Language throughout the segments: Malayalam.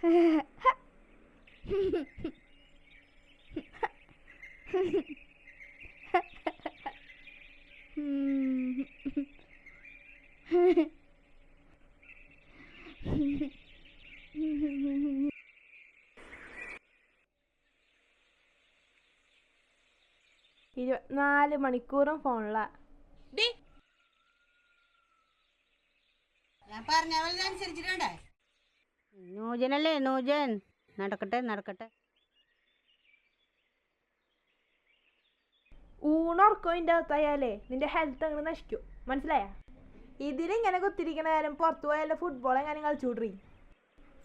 Ha ha ha. ഇരുപത്തിനാല് മണിക്കൂറും ഫോണിലാ. ഞാൻ പറഞ്ഞ അനുസരിച്ചിട്ടുണ്ടേ നൂജനല്ലേ നൂജൻ. നടക്കട്ടെ നടക്കട്ടെ. ഊണുറക്കം ഇതിന്റെ അകത്തായാലേ നിന്റെ ഹെൽത്ത് അങ്ങനെ നശിക്കും. മനസ്സിലായ? ഇതിലിങ്ങനെ കുത്തിരിക്കണ കാര്യം പുറത്തു പോയാലേ ഫുട്ബോൾ എങ്ങനെ കളിച്ചുവിട്രീ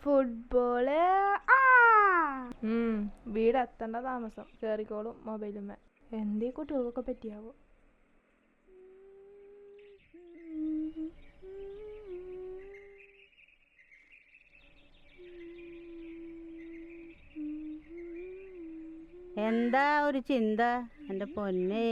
ഫുട്ബോൾ വീട് എത്തേണ്ട താമസം. കയറിക്കോളും മൊബൈലുമേ എന്തേ കുട്ടികൾക്കൊക്കെ പറ്റിയാവോ? എന്താ ഒരു ചിന്ത എന്റെ പൊന്നേ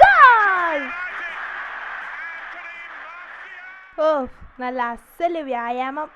جول! أوف ملع السلو يا عيامة.